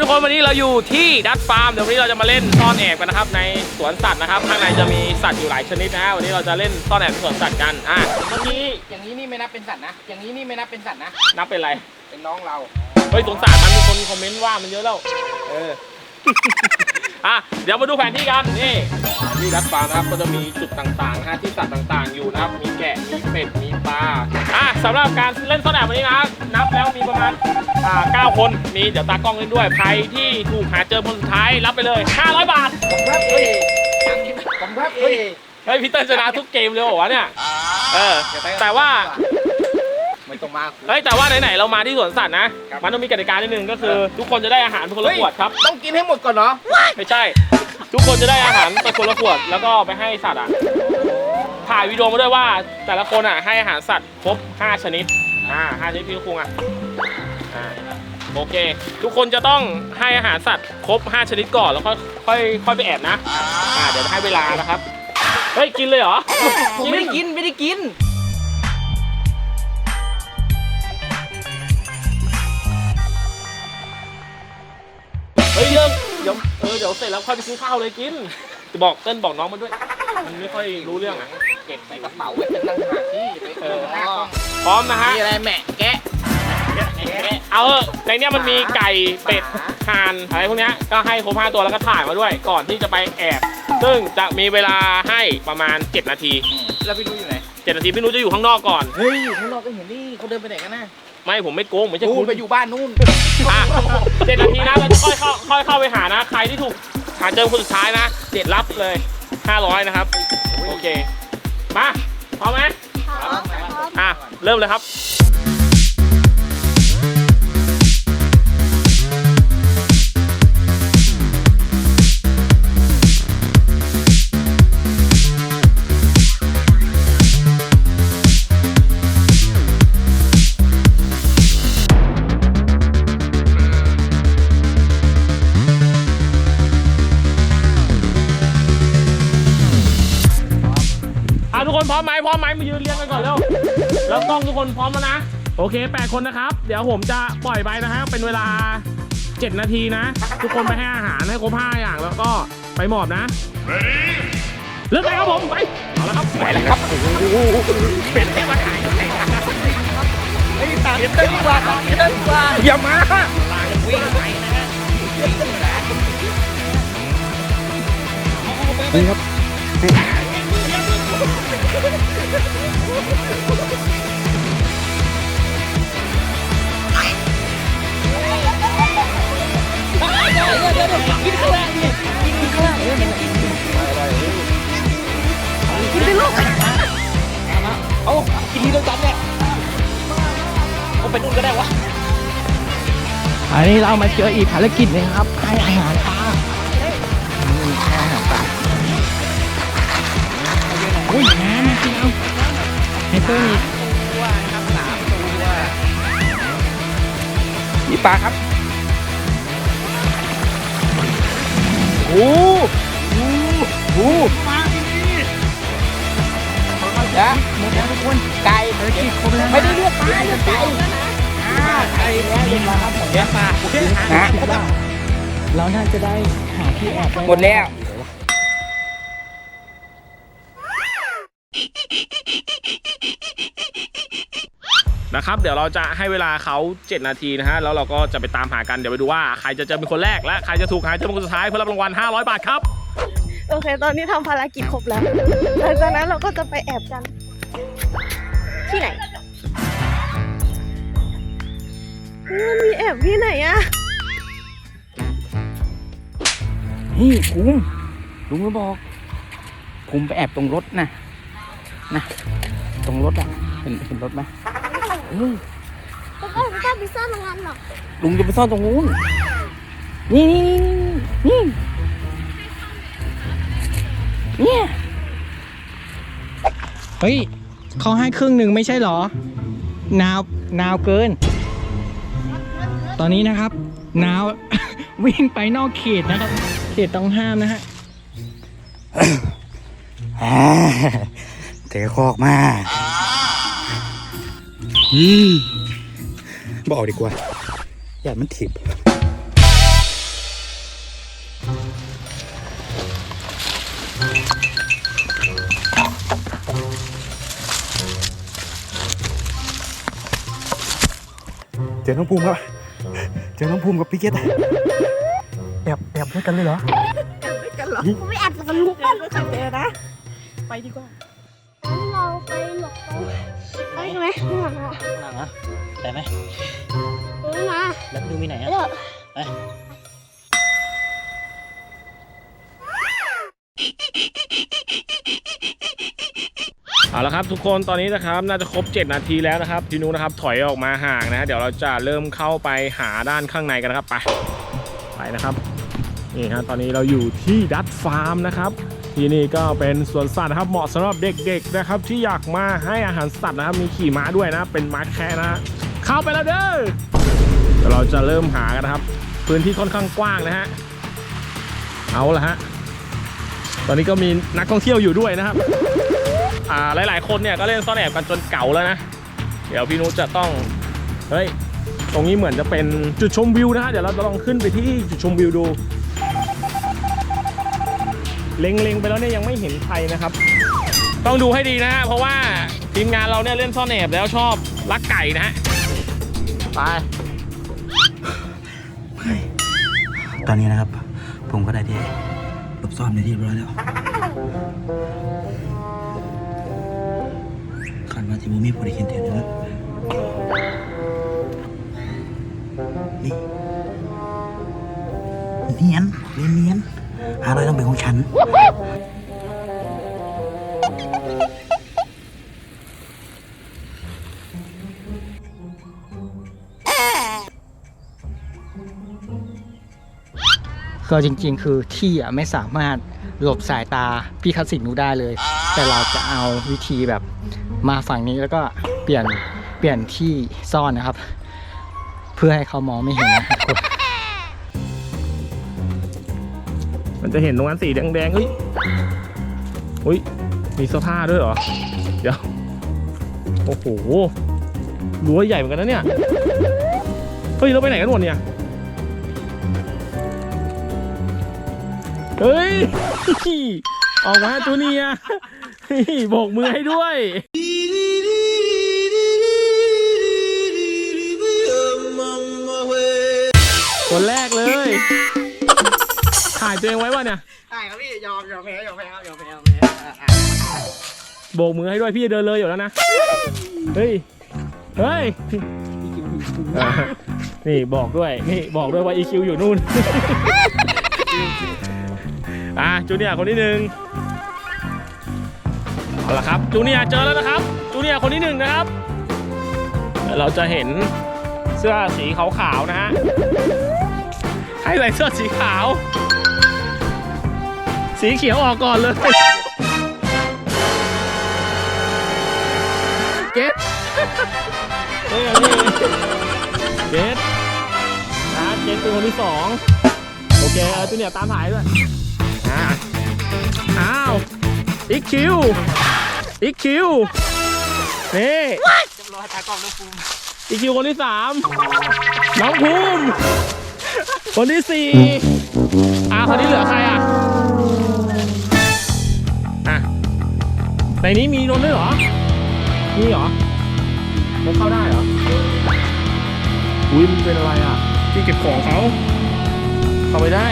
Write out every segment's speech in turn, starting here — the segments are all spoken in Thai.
ทุกคนวันนี้เราอยู่ที่ดัตฟาร์มเดี๋ยววันนี้เราจะมาเล่นซ่อนแอบกันนะครับในสวนสัตว์นะครับข้างในจะมีสัตว์อยู่หลายชนิดนะฮะวันนี้เราจะเล่นซ่อนแอบในสวนสัตว์กันอะเมื่อกี้อย่างนี้นี่ไม่นับเป็นสัตว์นะ อย่างนี้นี่ไม่นับเป็นสัตว์นะ นับเป็นอะไรเป็นน้องเราเฮ้ยสงสารมันมีคนคอมเมนต์ว่ามันเยอะแล้วเอออะเดี๋ยวมาดูแผนที่กันนี่ ที่ดัตฟาร์มนะครับก็จะมีจุดต่างๆฮะที่สัตว์ต่างๆ อยู่นะครับ มีแกะ มีเป็ด มีปลา อะสำหรับการเล่นซ่อนแอบวันนี้นะนับแล้วมีประมาณอ่าเก้าคน มีเดี๋ยวตากล้องเล่นด้วย ใครที่ถูกหาเจอคนสุดท้ายรับไปเลย 500 บาท ผมครับเฮ้ยยังคิดผมครับเฮ้ยเฮ้ยพีเตอร์ชนะทุกเกมเลยเหรอวะเนี่ย เออ แต่ว่า ไม่ต้องมา เฮ้ยแต่ว่าไหนๆเรามาที่สวนสัตว์นะ ครับ มันต้องมีกติกานิดนึงก็คือ ทุกคนจะได้อาหารคนละขวดครับ ต้องกินให้หมดก่อนเนาะ ไม่ใช่ ทุกคนจะได้อาหารไปคนละขวดแล้วก็ไปให้สัตว์อะ ถ่ายวิดีโอมาด้วยว่า แต่ละคนอะให้อาหารสัตว์ครบ 5 ชนิด อ่า5ชนิดพี่ลูกคุงอะอ่าโอเค ทุกคนจะต้องให้อาหารสัตว์ครบ 5 ชนิดก่อนแล้วค่อยค่อยค่อยไปแอบนะ อ่าเดี๋ยวจะให้เวลานะครับ เฮ้ย กินเลยเหรอ ผมไม่ได้กินไม่ได้กิน เฮ้ยเริ่มเดี๋ยวเออเดี๋ยวเสร็จแล้วค่อยไปซื้อข้าวเลยกินจะบอกเต้นบอกน้องมันด้วย มันไม่ค่อยรู้เรื่องอะเก็บใส่กระเป๋าไว้เป็นตั้งหากที่ไปเออหน้ากล้องพร้อมนะฮะ มีอะไรแหมะแกะเอาเถอะในเนี้ยมันมีไก่เป็ดห่านอะไรพวกเนี้ยก็ให้ครบห้าตัวแล้วก็ถ่ายมาด้วย ก่อนที่จะไปแอบ ซึ่งจะมีเวลาให้ประมาณ 7 นาที แล้วพี่นุ้ยอยู่ไหน7 นาทีพี่นุ้ยจะอยู่ข้างนอกก่อน เฮ้ยอยู่ข้างนอกก็เห็นนี่เขาเดินไปไหนกันนะ ไม่ผมไม่โกงไม่ใช่กูคุณไปอยู่บ้านนู่นอะเจ็ดนาทีนะเราจะค่อยเข้าค่อยเข้าไปหานะ ใครที่ถูกหาเจอคนสุดท้ายนะเจ็ดรับเลย500นะครับ โอเค มาพร้อมไหมอะ เริ่มเลยครับ ทุกคนพร้อมไหมพร้อมไหมมายืนเรียงกันก่อนเร็วแล้วกล้องทุกคนพร้อมแล้วนะ โอเค8คนนะครับ เดี๋ยวผมจะปล่อยไปนะฮะเป็นเวลา 7 นาทีนะ ทุกคนไปให้อาหารให้ครบ5อย่างแล้วก็ไปหมอบนะเริ่มเลยครับผมไปเอาละครับไปแล้วครับเป็นเทวดาไอ้ตาเต้นดีกว่าตาเต้นดีกว่าอย่ามาวิ่งไปนะฮะ เอากินทีเดียวกันเนี่ยเอาไปนู่นก็ได้วะอันนี้เรามาเจออีกภารกิจหนึงครับให้อาหารปลานี่ให้อาหารปลาโอ้ยน้ำจริงเอาให้เพิ่มอีกมีปลาครับโอ้โหโอ้โหนะหมดแล้วทุกคนไก่ภารกิจครบแล้วไม่ได้เลือกปลาเลือกไก่ไก่แล้วเรียบร้อยครับหมดแล้วปลาฮะเราน่าจะได้หาที่แอบหมดแล้ว นะครับ เดี๋ยวเราจะให้เวลาเขา7 นาทีนะฮะ แล้วเราก็จะไปตามหากัน เดี๋ยวไปดูว่าใครจะเจอเป็นคนแรกและใครจะถูกหาเจอเป็นคนสุดท้ายเพื่อรับรางวัล 500 บาทครับ โอเค ตอนนี้ทำภารกิจครบแล้ว หลังจากนั้นเราก็จะไปแอบกัน ที่ไหนเฮ้ยมันมีแอบที่ไหนอะนี่ภูมิลุงก็บอกภูมิไปแอบตรงรถนะ นะ ตรงรถอะเห็นเห็นรถไหมเออ แล้วก็ไม่กล้าไปซ่อนตรงนั้นหรอกลุงจะไปซ่อนตรงนู้นนี่นี่นี่นี่เนี่ย เฮ้ยเขาให้ครึ่งหนึ่งไม่ใช่เหรอ นาว นาวเกิน ตอนนี้นะครับ นาว วิ่งไปนอกเขตนะครับ เขตต้องห้ามนะฮะอ่าเตะคอกมาอืม บอกดีกว่า อย่ามันถีบเจอน้องภูมิครับ เจอน้องภูมิกับพี่เกตแอบแอบด้วยกันเลยเหรอ แอบด้วยกันเหรอไม่แอบกับลูกบ้นเลยค่นะ ไปดีกว่างั้นเราไปหลบตรง ไปไหมไม่หลังอะหลังอะไปไหมเออมาแล้วดูมีไหนไปอะเถอะไปเอาละครับทุกคนตอนนี้นะครับน่าจะครบ 7 นาทีแล้วนะครับพี่นุนะครับถอยออกมาห่างนะ เดี๋ยวเราจะเริ่มเข้าไปหาด้านข้างในกันนะครับไปไปนะครับนี่ฮะตอนนี้เราอยู่ที่ดัตฟาร์มนะครับ ที่นี่ก็เป็นสวนสัตว์นะครับเหมาะสำหรับเด็กๆนะครับที่อยากมาให้อาหารสัตว์นะครับมีขี่ม้าด้วยนะ เป็นม้าแคะนะ เข้าไปแล้วเด้อเราจะเริ่มหากันนะครับ พื้นที่ค่อนข้างกว้างนะฮะเอาละฮะตอนนี้ก็มีนักท่องเที่ยวอยู่ด้วยนะครับอ่าหลาย ๆ คนเนี่ยก็เล่นซ่อนแอบกันจนเก่าแล้วนะเดี๋ยวพี่นุชจะต้องเฮ้ยตรงนี้เหมือนจะเป็นจุดชมวิวนะฮะเดี๋ยวเราจะลองขึ้นไปที่จุดชมวิวดู เล็งๆไปแล้วเนี่ยยังไม่เห็นใครนะครับ ต้องดูให้ดีนะฮะเพราะว่าทีมงานเราเนี่ยเล่นซ่อนแอบแล้วชอบลักไก่นะฮะไปตอนนี้นะครับ ผมก็ได้ที่หลบซ่อนในที่เรียบร้อยแล้วขันมาที่บูมีผู้ใดเห็นเถียนนะครับนี่เนียนเนียนเนียน หาอะไรต้องเป็นของฉัน ก็จริงๆ คือที่อะไม่สามารถหลบสายตาพี่คัสสินูได้เลย แต่เราจะเอาวิธีแบบมาฝั่งนี้แล้วก็เปลี่ยนเปลี่ยนที่ซ่อนนะครับ เพื่อให้เขามองไม่เห็นนะครับ มันจะเห็นตรงนั้นสีแดงๆเฮ้ยอุ้ย มีเสื้อผ้าด้วยเหรอ เดี๋ยว โอ้โหรั้วใหญ่เหมือนกันนะเนี่ย เฮ้ยเราไปไหนกันหมดเนี่ย เฮ้ย ออกมาจูเนียร์เฮ้ยโบกมือให้ด้วย คนแรกเลย ถ่ายตัวเองไว้ป่ะเนี่ยใช่ครับพี่ยอมยอมแพ้ยอมแพ้ครับยอมแพ้ยอมแพ้อะอะโบกมือให้ด้วยพี่จะเดินเลยอยู่แล้วนะ เฮ้ย เฮ้ย นี่บอกด้วย นี่บอกด้วยว่า EQ อยู่นู่น อะจูเนียร์คนที่หนึ่งเอาละครับจูเนียร์เจอแล้วนะครับจูเนียร์คนที่หนึ่งนะครับเดี๋ยวเราจะเห็นเสื้อสีขาวๆนะฮะ ให้ใส่เสื้อสีขาว สีเขียวออกก่อนเลย เกตเฮ้ยนี่เกตนะเกตเป็นคนที่สองโอเคเออจูเนียร์ตามถ่ายด้วยอ่าอ้าวอีกคิวอีกคิวนี่เรียบร้อยตากล้องน้องภูมิอีกคิวคนที่สามน้องภูมิคนที่สี่อ่าคนที่เหลือใครอะ ในนี้มีนนท์ด้วยเหรอ มีเหรอมันเข้าได้เหรอ อุ้ยมันเป็นอะไรอะ ที่เก็บของเขา เข้าไปได้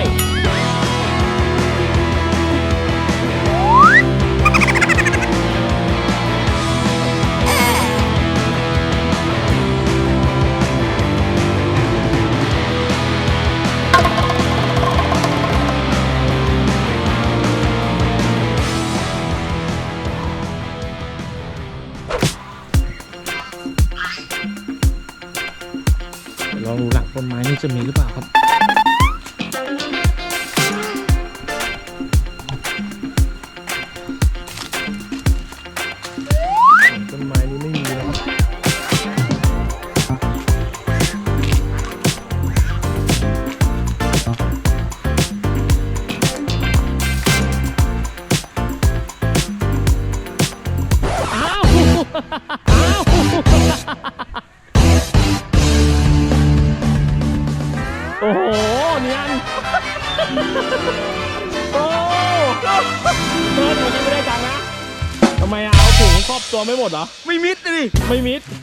ดเหรอไม่มิดเลย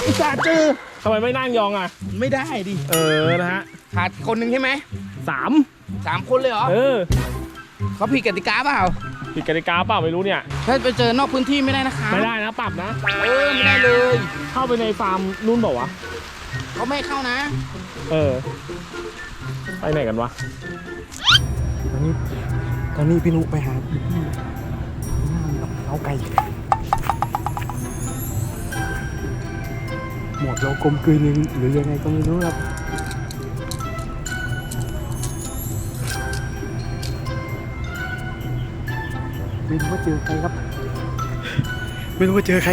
ไม่มิดอุตส่าห์เจอทำไมไม่นั่งยองอะ ไม่ได้ดิ เออนะฮะขาดคนหนึ่งใช่ไหมสามสามคนเลยเหรอเออเขาผิดกติกาเปล่าผิดกติกาเปล่าไม่รู้เนี่ย ถ้าไปเจอนอกพื้นที่ไม่ได้นะคะไม่ได้นะปรับนะ เออไม่ได้เลย เข้าไปในฟาร์มนู่นบอกวะเขาไม่ให้เข้านะ เออ ไปไหนกันวะตอนนี้ตอนนี้พี่นุไปหาพี่พี่เอาไก่ หมวกเรากลมกลืนยังหรือยังไงก็ไม่รู้ครับไม่รู้ว่าเจอใครครับ ไม่รู้ว่าเจอใคร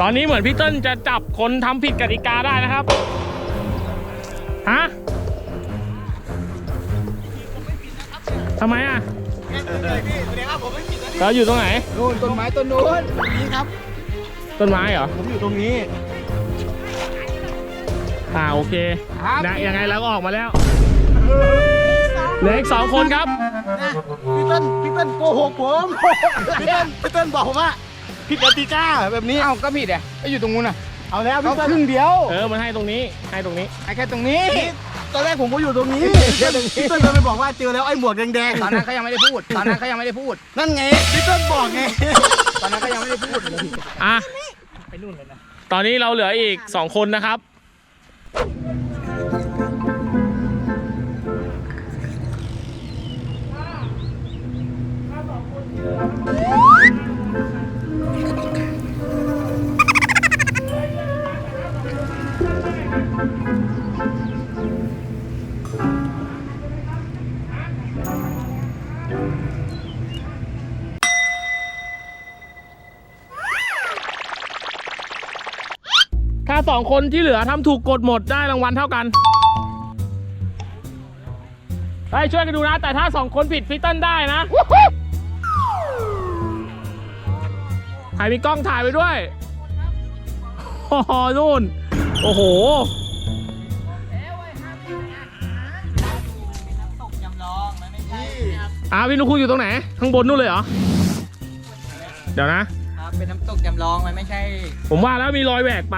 ตอนนี้เหมือนพี่เติ้ลจะจับคนทำผิดกติกาได้นะครับ ฮะทำไมอะ เราอยู่ตรงไหน นู่นต้นไม้ต้นนู้นนี่ครับ ต้นไม้เหรอ ผมอยู่ตรงนี้ อ่าโอเคครับ นะยังไงแล้วก็ออกมาแล้วเหลืออีกสองคนครับพี่เต้นพี่เต้นโกหกผมพี่เต้นพี่เต้นบอกผมว่าผิดกติกาแบบนี้ เอ้าก็ผิดอะก็อยู่ตรงนู้นอะเอาแล้วพี่เต้นครึ่งเดียว เออ มันให้ตรงนี้ ให้ตรงนี้ ไอ้แค่ตรงนี้ ตอนแรกผมก็อยู่ตรงนี้พี่เต้นพี่เต้นเลยไปบอกว่าเจอแล้วไอ้หมวกแดงๆตอนนั้นเขายังไม่ได้พูด ตอนนั้นเขายังไม่ได้พูดนั่นไงพี่เต้นบอกไง ตอนนั้นเขายังไม่ได้พูดอะตอนนี้เราเหลืออีกสองคนนะครับ ถ้าสองคน ที่เหลือทำถูกกฎหมดได้รางวัลเท่ากันไปช่วยกันดูนะ แต่ถ้าสองคนผิดพี่เติ้ลได้นะถ่ายมีกล้องถ่ายไปด้วยโอ้โหนู่น โอ้โหอ่าพี่นุกคุณอยู่ตรงไหน ข้างบนนู่นเลยเหรอ เดี๋ยวนะ เป็นน้ำตกจำลองมันไม่ใช่ผมว่าแล้วมีรอยแหวกไป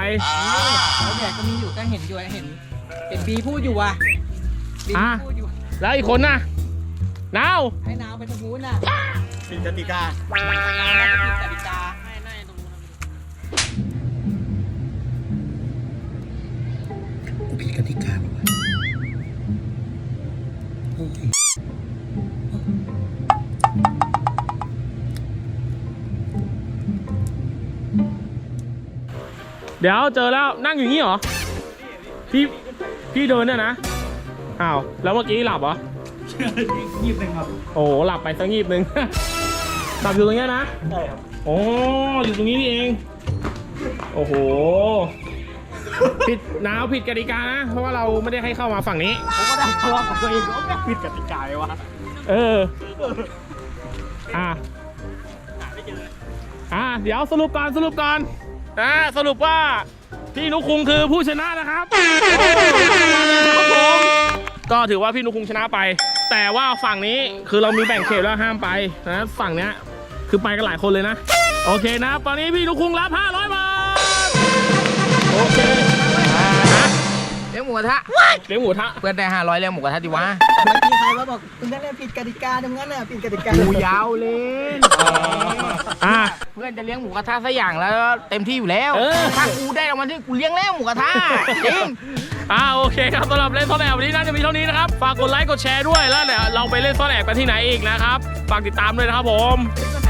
แล้วแดดก็มีอยู่ก็เห็นอยู่เห็นเห็นบีพูดอยู่ว่ะบีอะ พูดอยู่แล้วอีกคนน่ะนาวให้น้ำไปทางนู้นน่ะผิดกติกาผิดกติกาให้ให้ตรงนู้นผิดกติกาป่ะ เดี๋ยวเจอแล้วนั่งอยู่นี่เหรอ พี่พี่เดินเนี่ยนะอ้าวแล้วเมื่อกี้หลับเหรอยีบหนึ่งครับโอ้โหหลับไปสักงีบหนึ่ง หลับอยู่ตรงเนี้ยนะใช่ครับโอ้อยู่ตรงนี้นี่เอง โอ้โหผิดนาวผิดกติกานะ เพราะว่าเราไม่ได้ให้เข้ามาฝั่งนี้ ผมก็ได้ทะเลาะกับตัวเองว่าไม่ผิดกติกาเลยวะเออ อะอะเดี๋ยวสรุปก่อนสรุปก่อน นะสรุปว่าพี่นุคุงคือผู้ชนะนะครับครับผมก็ถือว่าพี่นุคุงชนะไป แต่ว่าฝั่งนี้คือเรามีแบ่งเขตแล้วห้ามไปนะฝั่งเนี้ยคือไปกันหลายคนเลยนะ โอเคนะ ตอนนี้พี่นุคุงรับ 500 บาท โอเค ลี้ยงหมูกระทะเลี้ยงหมูทะเพื่อนได้ห้าร้อยเลี้ยงหมูกระทะดิวะแต่เมื่อกี้ใครว่าบอกคุณนั่นแหละผิดกติกาตรงนั้นน่ะผิดกติกาหมูยาวเล่นอ่าเพื่อนจะเลี้ยงหมูกระทะสักอย่างแล้วเต็มที่อยู่แล้วเออถ้ากูได้รางวัลที่กูเลี้ยงแล้วหมูกระทะจริงอ่าโอเคครับสำหรับเล่นซ่อนแอบวันนี้น่าจะมีเท่านี้นะครับฝากกดไลค์กดแชร์ด้วยแล้วเดี๋ยวเราไปเล่นซ่อนแอบกันที่ไหนอีกนะครับฝากติดตามด้วยนะครับผมแ